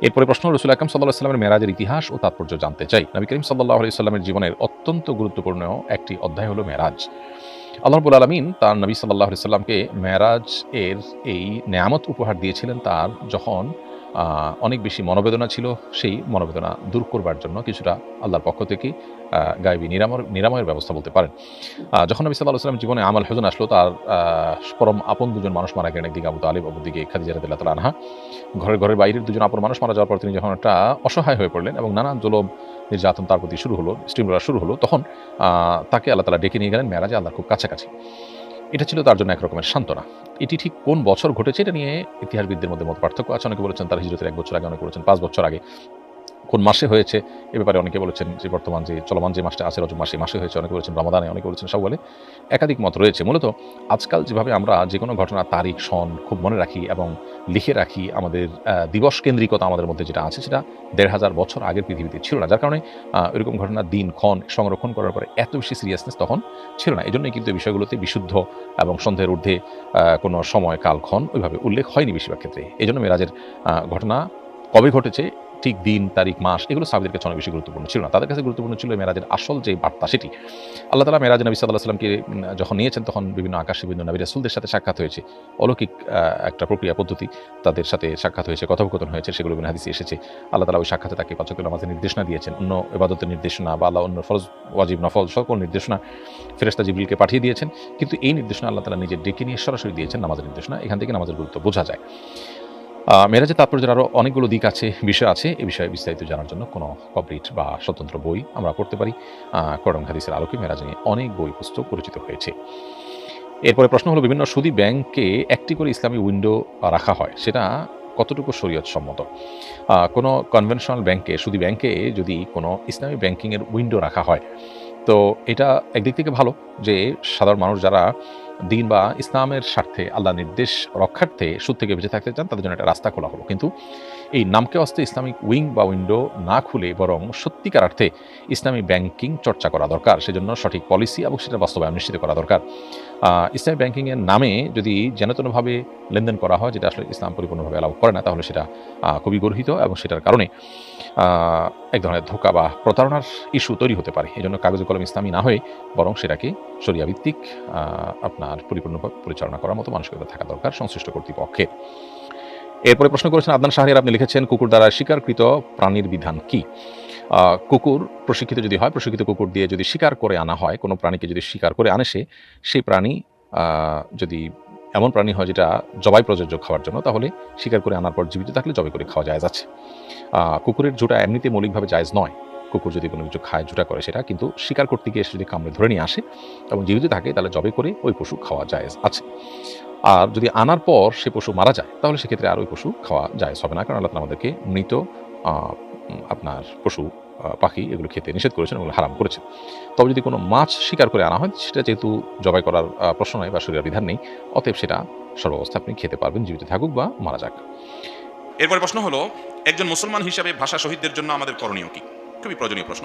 এরপরে প্রশ্ন রসুল আকরম সাল্লাহ সাল্লামের মেরাজের ইতিহাস ও তাৎপর্য জানতে চাই। নবী করিম সাল্লাহ আলাইস্লামের জীবনের অত্যন্ত গুরুত্বপূর্ণ একটি অধ্যায় হলো মেরাজ। আল্লাহবুল আলমিন তার নবী সাল্লাহ আলাইস্লামকে মেরাজ এর এই নেয়ামত উপহার দিয়েছিলেন তার যখন অনেক বেশি মনোবেদনা ছিল। সেই মনোবেদনা দূর করবার জন্য কিছুটা আল্লাহর পক্ষ থেকে গায়েবী নিরাময়, নিরাময়ের ব্যবস্থা বলতে পারেন। যখন নবী সাল্লাহ সাল্লাম জীবনে আমাল হুজন আসলো, তার পরম আপন দুজন মানুষ মারা গেলেন, একদিকে আবু তালিব, অপরদিকে খাদিজা রাদিল্লাহ তালা আনহা। ঘরের ঘরের বাইরের দুজন আপন মানুষ মারা যাওয়ার পর তিনি যখন একটা অসহায় হয়ে পড়লেন এবং নানান জলম, নির্যাতন তার প্রতি শুরু হলো স্টিমরা শুরু হলো, তখন তাকে আল্লাহ তালা ডেকে নিয়ে গেলেন মেরাজে আল্লাহর খুব কাছাকাছি। এটা ছিল তার জন্য একরকমের সান্ত্বনা। এটি ঠিক কোন বছর ঘটেছে এটা নিয়ে ইতিহাসবিদদের মধ্যে মত পার্থক্য আছে। অনেকে বলেছেন তার হিজরতের এক বছর আগে, অনেক বলেছেন পাঁচ বছর আগে। কোন মাসে হয়েছে এ ব্যাপারে অনেকে বলেছেন যে বর্তমান যে চলমান যে মাসটা আছে রজব মাসে মাসে হয়েছে অনেকে বলেছেন রমাদানে অনেকে বলেছেন সব বলে একাধিক মত রয়েছে। মূলত আজকাল যেভাবে আমরা যে কোনো ঘটনা তারিখ সন খুব মনে রাখি এবং লিখে রাখি আমাদের দিবস কেন্দ্রিকতা আমাদের মধ্যে যেটা আছে সেটা দেড় হাজার বছর আগের পৃথিবীতে ছিল না। যার কারণে এরকম ঘটনার দিন ক্ষণ সংরক্ষণ করার পরে এত বেশি সিরিয়াসনেস তখন ছিল না। এই জন্যই কিন্তু বিষয়গুলোতে বিশুদ্ধ এবং সন্দেহের ঊর্ধ্বে কোনো সময় কাল ক্ষণ ওইভাবে উল্লেখ হয়নি বেশিরভাগ ক্ষেত্রে। এই জন্য মেরাজের আহ, ঘটনা কবে ঘটেছে ঠিক দিন, তারিখ, মাস, এগুলো সাহাবিদের কাছে অনেক বেশি গুরুত্বপূর্ণ ছিল না। তাদের কাছে গুরুত্বপূর্ণ ছিল মেরাজের আসল যে বার্তা সেটি। আল্লাহ তালা মেরাজ নবী সাল্লাহ সাল্লামকে যখন নিয়েছেন, তখন বিভিন্ন আকাশে, বিভিন্ন নবী রাসুলদের সাথে সাক্ষাৎ হয়েছে। অলৌকিক একটা প্রক্রিয়া, পদ্ধতি তাদের সাথে সাক্ষাৎ হয়েছে, কথোপকথন হয়েছে, সেগুলো বিভিন্ন হাদিসে এসেছে। আল্লাহ তালা ওই সাক্ষাতে তাকে পাচক নামাজের নির্দেশনা দিয়েছেন। অন্য এবাদতের নির্দেশনা বা আল্লাহ অন্য ফরজ, ওয়াজিব, নফল সকল নির্দেশনা ফেরেস্তা জিবরিলকে পাঠিয়ে দিয়েছেন। কিন্তু এই নির্দেশনা আল্লাহ তালা নিজের ডেকে নিয়ে সরাসরি দিয়েছেন নামাজের নির্দেশনা। এখান থেকে নামাজের গুরুত্ব বোঝা যায়। মেরাজের তাৎপর্যের আরও অনেকগুলো দিক আছে, বিষয় আছে, এ বিষয়ে বিস্তারিত জানার জন্য কোনো কমপ্লিট বা স্বতন্ত্র বই আমরা পড়তে পারি। করম হাদিসের আলোকে মেরাজ নিয়ে অনেক বই পুস্তক পরিচিত হয়েছে। এরপরে প্রশ্ন হলো, বিভিন্ন সুদী ব্যাংকে একটি করে ইসলামী উইন্ডো রাখা হয়, সেটা কতটুকু শরীয়ত সম্মত? কোনো কনভেনশনাল ব্যাংকে, সুদী ব্যাংকে যদি কোনো ইসলামী ব্যাংকিংয়ের উইন্ডো রাখা হয় তো এটা একদিক থেকে ভালো যে সাধারণ মানুষ যারা দিন বা ইসলামের স্বার্থে আল্লাহ নির্দেশ রক্ষার্থে সুদ থেকে বেঁচে থাকতে চান, তাদের জন্য একটা রাস্তা খোলা হলো। কিন্তু এই নামকে অস্তে ইসলামিক উইং বা উইন্ডো না খুলে বরং সত্যিকার অর্থে ইসলামী ব্যাংকিং চর্চা করা দরকার। সেজন্য সঠিক পলিসি এবং সেটা বাস্তবায়ন নিশ্চিত করা দরকার। ইসলামী ব্যাংকিংয়ের নামে যদি যেনতেনভাবে লেনদেন করা হয় যেটা আসলে ইসলাম পরিপূর্ণভাবে অ্যালাউ করে না তাহলে সেটা খুবই গর্হিত এবং সেটার কারণে এক ধরনের ধোকা বা প্রতারণার ইস্যু তৈরি হতে পারে। এই জন্য কাগজে কলম ইসলামী না হয়ে বরং সেটাকে শরিয়াভিত্তিক আহ, আপনার পরিপূর্ণভাবে পরিচালনা করার মতো মানসিকতা থাকা দরকার সংশ্লিষ্ট কর্তৃপক্ষের। এরপরে প্রশ্ন করেছেন, আদনান শাহরিয়ার আপনি লিখেছেন, কুকুর দ্বারা শিকারকৃত প্রাণীর বিধান কি? কুকুর প্রশিক্ষিত যদি হয়, প্রশিক্ষিত কুকুর দিয়ে যদি শিকার করে আনা হয়, কোনো প্রাণীকে যদি শিকার করে আনে সে, সেই প্রাণী যদি এমন প্রাণী হয় যেটা জবাই প্রযোজ্য খাওয়ার জন্য, তাহলে শিকার করে আনার পর জীবিত থাকলে জবাই করে খাওয়া যায় আছে। কুকুরের জুটা এমনিতে মৌলিকভাবে জায়জ নয়। কুকুর যদি কোনো কিছু খায়, জুটা করে সেটা, কিন্তু শিকার করতে গিয়ে সে যদি কামড়ে ধরে নিয়ে আসে এবং জীবিত থাকে, তাহলে জবে করে ওই পশু খাওয়া যায় আছে। আর যদি আনার পর সে পশু মারা যায়, তাহলে সেক্ষেত্রে আর ওই পশু খাওয়া যায় হবে না। কারণ আল্লাহ আমাদেরকে মৃত আপনার পশু পাখি এগুলো খেতে নিষেধ করেছেন, এগুলো হারাম করেছেন। তবে যদি কোনো মাছ শিকার করে আনা হয়, সেটা যেহেতু জবাই করার প্রশ্ন নয় বা শরীরের বিধান নেই, অতএব সেটা সর্বাবস্থা আপনি খেতে পারবেন, জীবিত থাকুক বা মারা যাক। এরপরে প্রশ্ন হলো, একজন মুসলমান হিসাবে ভাষা শহীদদের জন্য আমাদের করণীয় কি? খুবই প্রয়োজনীয় প্রশ্ন।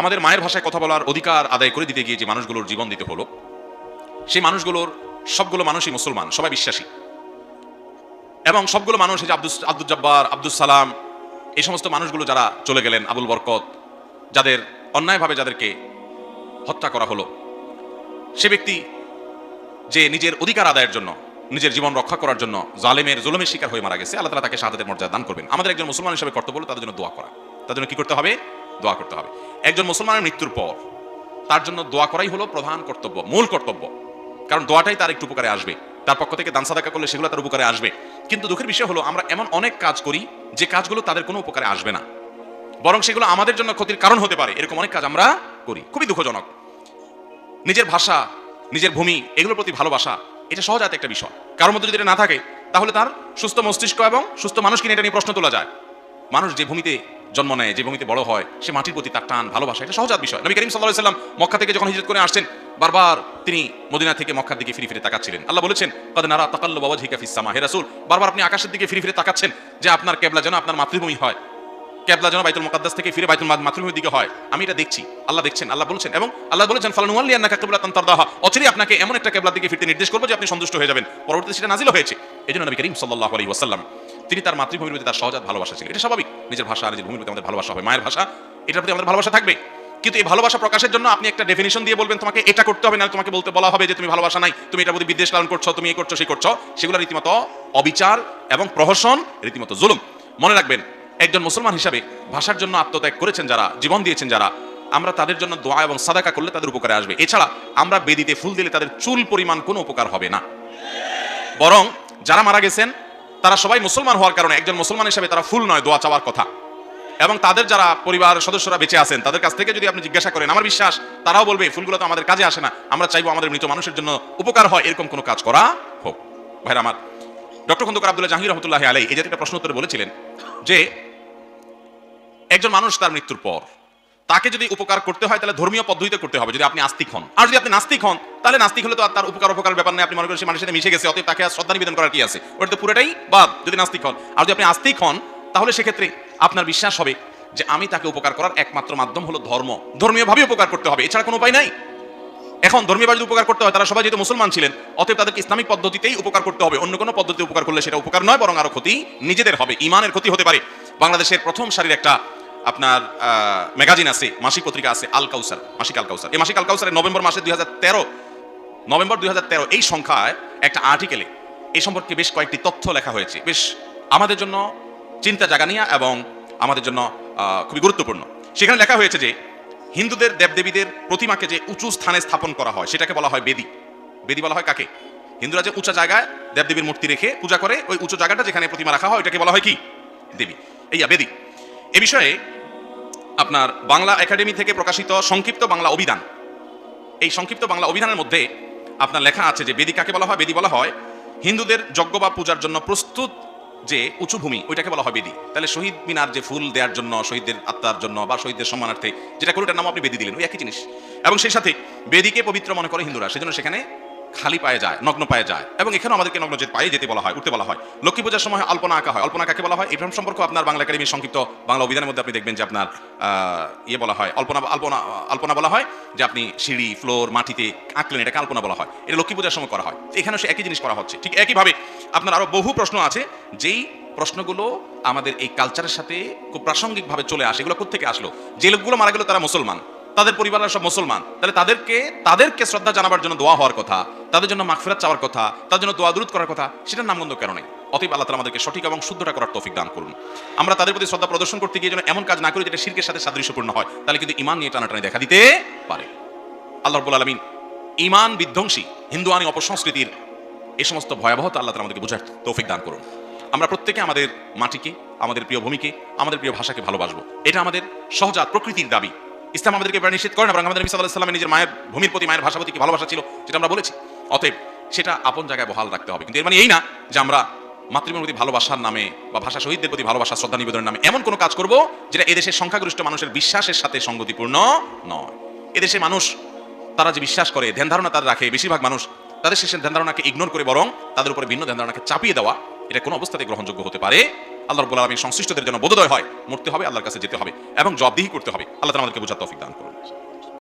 আমাদের মায়ের ভাষায় কথা বলার অধিকার আদায় করে দিতে গিয়ে যে মানুষগুলোর জীবন দিতে হলো, সেই মানুষগুলোর সবগুলো মানুষই মুসলমান, সবাই বিশ্বাসী। এবং সবগুলো মানুষ এই যে আব্দুল আব্দুল জব্বার আব্দুল সালাম, এই সমস্ত মানুষগুলো যারা চলে গেলেন আবুল বরকত, যাদের অন্যায়ভাবে যাদেরকে হত্যা করা হলো, সে ব্যক্তি যে নিজের অধিকার আদায়ের জন্য, নিজের জীবন রক্ষা করার জন্য জালেমের জুলমের শিকার হয়ে মারা গেছে, আল্লাহ তাকে শাহাদাতের মর্যাদা দান করবেন। আমাদের একজন মুসলমান হিসেবে কর্তব্য হলো তাদের জন্য দোয়া করা। তাদের জন্য কি করতে হবে? দোয়া করতে হবে। একজন মুসলমানের মৃত্যুর পর তার জন্য দোয়া করাই হলো প্রধান কর্তব্য, মূল কর্তব্য। কারণ দোয়াটাই তার একটু উপকারে আসবে। তার পক্ষ থেকে দান সাদাকা করলে সেগুলো তার উপকারে আসবে। কিন্তু দুঃখের বিষয় হলো, আমরা এমন অনেক কাজ করি যে কাজগুলো তাদের কোনো উপকারে আসবে না। বরং সেগুলো আমাদের জন্য ক্ষতির কারণ হতে পারে। এরকম অনেক কাজ আমরা করি। খুবই দুঃখজনক। নিজের ভাষা, নিজের ভূমি, এগুলোর প্রতি ভালোবাসা, এটা সহজাত একটা বিষয়। কারোর মধ্যে যদি এটা না থাকে, তাহলে তার সুস্থ মস্তিষ্ক এবং সুস্থ মানুষ কিনে এটা নিয়ে প্রশ্ন তোলা যায়। মানুষ যে ভূমিতে জন্ম নেয়, যে ভূমিতে বড় হয়, সে মাটির প্রতি তার টান, ভালোবাসা, এটা সহজাত বিষয়। নবী করিম সাল্লাহ সাল্লাম মক্কা থেকে যখন হিজরত করে আসছেন, বারবার তিনি মদিনা থেকে মক্কার দিকে ফিরে ফিরে তাকাচ্ছিলেন। আল্লাহ বলেছেন, কদ নারা তাকাল্লু বাবা ঝিকা ফিসামা হে রাসূল, বারবার আপনি আকাশের দিকে ফিরে ফিরে তাকাচ্ছেন, যে আপনার কেবলা যেন আপনার মাতৃভূমি হয়। কেবলা যেন বাইতুল মুকাদ্দাস থেকে ফিরে বাইতুল মাতৃভূমির দিকে হয়। আমি এটা দেখছি, আল্লাহ দেখছেন, আল্লাহ বলছেন। এবং আল্লাহ বলেছেন ফালানুয়াল্লি আন্নাকা কিবলাতান তারদাহা। অচিরেই আপনাকে এমন একটা কেবলার দিকে ফিরতে নির্দেশ করব যে আপনি সন্তুষ্ট হয়ে যাবেন। পরবর্তীতে সেটা নাজিল হয়েছে। এই জন্য নবী করিম সাল্লাল্লাহু আলাইহি ওয়াসাল্লাম, তিনি তার মাতৃভূমির প্রতি তার সহজাত ভালোবাসা ছিল। এটা স্বাভাবিক। নিজের ভাষা নিজের ভূমির প্রতি আমাদের ভালোবাসা হবে। মায়ের ভাষা, এটার প্রতি আমাদের ভালোবাসা থাকবে। কিন্তু এই ভালোবাসা প্রকাশের জন্য আপনি একটা ডেফিনেশন দিয়ে বলবেন, তোমাকে এটা করতে হবে না তোমাকে বলতে বলা হবে যে তুমি ভালোবাসা নাই। তুমি এটার প্রতি বিদ্বেষ লালন করছ, তুমি এই করছ সেই করছ। সেগুলো রীতিমতো অবিচার এবং প্রহসন, রীতিমতো জুলুম। মনে রাখবেন, একজন মুসলমান হিসাবে ভাষার জন্য আত্মত্যাগ করেছেন যারা, জীবন দিয়েছেন যারা, আমরা তাদের জন্য দোয়া এবং সাদাকা করলে তাদের উপকারে আসবে। এছাড়া আমরা বেদিতে ফুল দিলে তাদের চুল পরিমাণ কোনো উপকার হবে না। বরং যারা মারা গেছেন তারা সবাই মুসলমান হওয়ার কারণে, একজন মুসলমান হিসেবে তারা ফুল নয়, দোয়া চাওয়ার কথা। এবং তাদের যারা পরিবার সদস্যরা বেঁচে আছেন, তাদের কাছ থেকে যদি আপনি জিজ্ঞাসা করেন, আমার বিশ্বাস, তারাও বলবে, ফুলগুলো তো আমাদের কাজে আসে না, আমরা চাইব আমাদের মৃত মানুষের জন্য উপকার হয়, এরকম কোনো কাজ করা হোক। ভাইরা আমার, ডক্টর খন্দকার আব্দুল্লাহ জাহাঙ্গীর রহমতুল্লাহ আলাই এই জাতীয় প্রশ্ন উত্তরে বলেছিলেন যে, একজন মানুষ তার মৃত্যুর পর তাকে যদি উপকার করতে হয়, তাহলে ধর্মীয় পদ্ধতিতে করতে হবে, যদি আপনি আস্তিক হন। আর যদি আপনি নাস্তিক হন, তাহলে নাস্তিক হলে তো তার উপকার উপকার ব্যাপার নেই, আপনি মনে করেন সে মানুষের সাথে মিশে গেছে, অতএব তাকে আর শ্রদ্ধা নিবেদন করার কি আছে? ওটা তো পুরোটাই বাদ, যদি নাস্তিক হন। আর যদি আপনি আস্তিক হন, তাহলে সেক্ষেত্রে আপনার বিশ্বাস হবে যে আমি তাকে উপকার করার একমাত্র মাধ্যম হলো ধর্ম। ধর্মীয়ভাবে উপকার করতে হবে, এছাড়া কোনো উপায় নাই। এখন ধর্মীয় যদি উপকার করতে হয়, তারা সবাই যেহেতু মুসলমান ছিলেন, অতএব তাদেরকে ইসলামিক পদ্ধতিতেই উপকার করতে হবে, অন্য কোনো পদ্ধতি উপকার করলে সেটা উপকার নয়, বরং আরও ক্ষতি নিজেদের হবে ইমানের ক্ষতি হতে পারে। বাংলাদেশের প্রথম সারির একটা আপনার ম্যাগাজিন আছে, মাসিক পত্রিকা আছে, আল কাউসার, মাসিক আল কাউসার। এই মাসিক আল কাউসারের নভেম্বর মাসে দুই হাজার তেরো, নভেম্বর দুই হাজার তেরো, এই সংখ্যায় একটা আর্টিকেলে এই সম্পর্কে বেশ কয়েকটি তথ্য লেখা হয়েছে। বেশ আমাদের জন্য চিন্তা জাগানিয়া এবং আমাদের জন্য খুবই গুরুত্বপূর্ণ। সেখানে লেখা হয়েছে যে, হিন্দুদের দেবদেবীদের প্রতিমাকে যে উঁচু স্থানে স্থাপন করা হয়, সেটাকে বলা হয় বেদি। বেদি বলা হয় কাকে? হিন্দুরা যে উঁচা জায়গায় দেবদেবীর মূর্তি রেখে পূজা করে, ওই উঁচু জায়গাটা যেখানে প্রতিমা রাখা হয়, ওইটাকে বলা হয় কি? দেবী। এইয়া বেদি। এ বিষয়ে আপনার বাংলা একাডেমি থেকে প্রকাশিত সংক্ষিপ্ত বাংলা অভিধান। এই সংক্ষিপ্ত বাংলা অভিধানের মধ্যে আপনার লেখা আছে যে বেদি কাকে বলা হয়? বেদি বলা হয় হিন্দুদের যজ্ঞ বা পূজার জন্য প্রস্তুত যে উঁচু ভূমি, ওইটাকে বলা হয় বেদি। তাহলে শহীদ মিনার যে ফুল দেওয়ার জন্য, শহীদদের আত্মার জন্য বা শহীদদের সম্মানার্থে যেটা করে ওটার নাম আপনি বেদি দিলেন, ওই একই জিনিস। এবং সেই সাথে বেদিকে পবিত্র মনে করে হিন্দুরা, সেজন্য সেখানে খালি পায়ে যায়, নগ্ন পায়ে যায়। এবং এখানেও আমাদেরকে নগ্ন যে পায়ে যেতে বলা হয়, উঠতে বলা হয়। লক্ষ্মী পূজার সময় আলপনা আঁকা হয়। আলপনা কাকে বলা হয়? এরকম সম্পর্ক আপনার বাংলা একাডেমির সংক্ষিপ্ত বাংলা অভিধানের মধ্যে আপনি দেখবেন যে আপনার ইয়ে বলা হয়, আলপনা আলপনা আলপনা বলা হয় যে আপনি সিঁড়ি, ফ্লোর, মাটিতে আঁকলেন, এটাকে আলপনা বলা হয়। এটা লক্ষ্মী পূজার সময় করা হয়। এখানেও সে একই জিনিস করা হচ্ছে। ঠিক একইভাবে আপনার আরও বহু প্রশ্ন আছে। যেই প্রশ্নগুলো আমাদের এই কালচারের সাথে খুব প্রাসঙ্গিকভাবে চলে আসে, এগুলো কোথেকে আসলো? যে লোকগুলো মারা গেল তারা মুসলমান। তাদের পরিবারের সব মুসলমান। তাহলে তাদেরকে তাদেরকে শ্রদ্ধা জানাবার জন্য দোয়া হওয়ার কথা, তাদের জন্য মাগফিরাত চাওয়ার কথা, তাদের জন্য দোয়া দূরত করার কথা, সেটার নামগন্ধ কেন নেই? অতএব আল্লাহ আমাদেরকে সঠিক এবং শুদ্ধটা করার তৌফিক দান করুন। আমরা তাদের প্রতি শ্রদ্ধা প্রদর্শন করতে গিয়ে যেন এমন কাজ না করি যেটা শিরকের সাথে সাদৃশ্যপূর্ণ হয়, তাহলে কিন্তু ইমান নিয়ে টানাটানি দেখা দিতে পারে। আল্লাহ রব্বুল আলমিন ইমান বিধ্বংসী, হিন্দুয়ানি অপসংস্কৃতির এই সমস্ত ভয়াবহতা আল্লাহ আমাদেরকে বোঝার তৌফিক দান করুন। আমরা প্রত্যেকে আমাদের মাটিকে, আমাদের প্রিয় ভূমিকে, আমাদের প্রিয় ভাষাকে ভালোবাসবো। এটা আমাদের সহজাত প্রকৃতির দাবি। ইসলাম আমাদেরকে এবার নিষেধ করে না আমাদের নবী সাল্লামের নিজের মায়ের ভূমির প্রতি, মায়ের ভাষা কি ভালোবাসা ছিল যেটা আমরা বলেছি। অতএব সেটা আপন জায়গায় বহাল রাখতে হবে। কিন্তু এর মানে এই না যে আমরা মাতৃভূমির প্রতি ভালোবাসার নামে বা ভাষা শহীদদের প্রতি ভালোবাসা শ্রদ্ধা নিবেদনের নামে এমন কোনো কাজ করব যেটা এদেশের সংখ্যাগরিষ্ঠ মানুষের বিশ্বাসের সাথে সঙ্গতিপূর্ণ নয়। এদেশে মানুষ, তারা যে বিশ্বাস করে, ধ্যান ধারণা তারা রাখে, বেশিরভাগ মানুষ তাদের শেষের ধ্যান ধারণাকে ইগনোর করে বরং তাদের উপরে ভিন্ন ধ্যান ধারণাকে চাপিয়ে দেওয়া, এটা কোনো অবস্থাতে গ্রহণযোগ্য হতে পারে আল্লাহ বলার আলমী সংশ্লিষ্টদের জন্য বোধোদয় হয়, মরতে হবে, আল্লাহর কাছে যেতে হবে এবং জবাবদিহি করতে হবে। আল্লাহ আমাদেরকে বোঝার তৌফিক দান করুন।